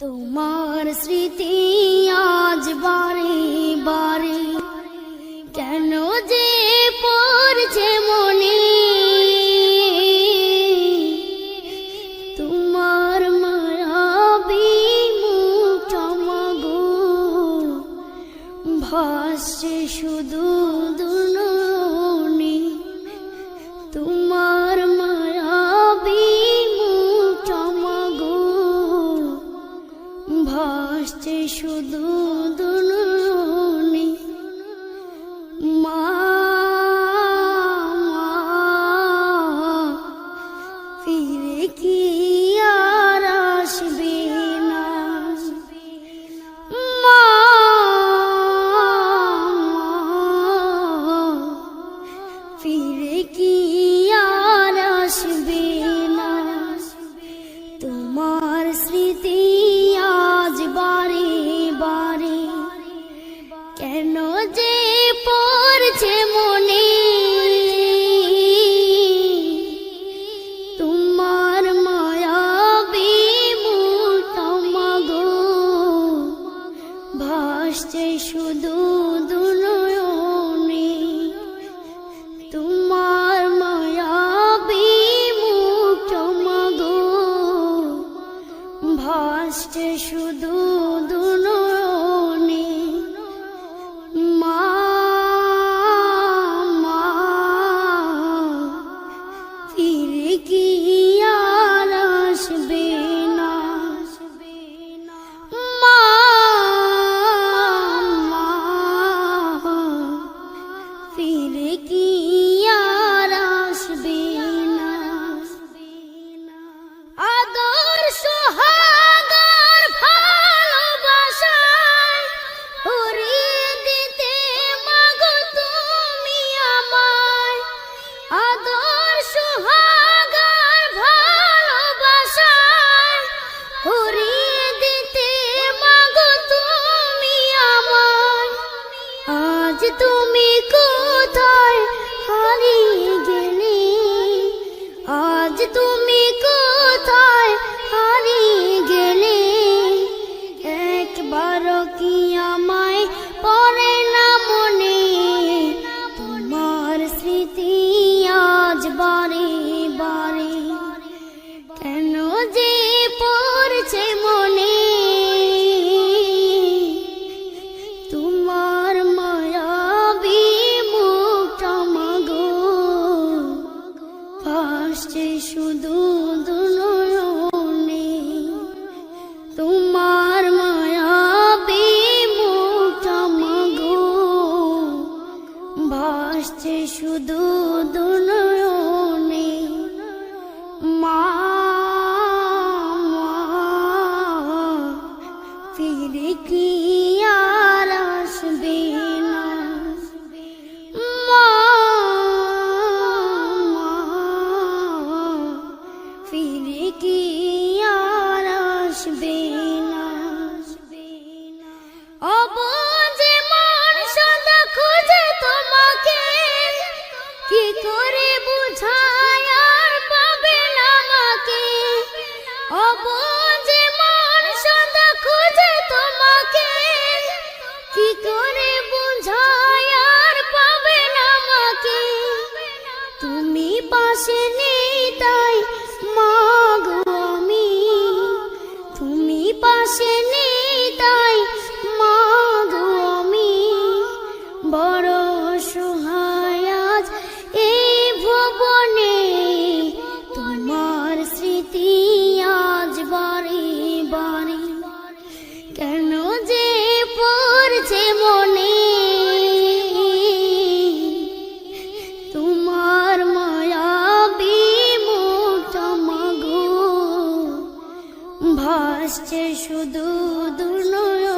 তোমার স্মৃতি আজ বারে বারে, কেন যে পড়ছে মনে? তোমার মায়াবি মুখমাগো ভাসছে শুধু দুনুনি। তুমি শুধু আসছে শুধু তুমি কোথায়? হারিয়ে আসছে শুধু দুনয়নে মা ফিরে কি আর আসবে? সহায় আজ তোমার স্মৃতি আজ বারে কেন যে পড়ছে মনে? তোমার মায়া ভাসছে শুধু দুর্নয়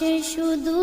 আসছে শুধু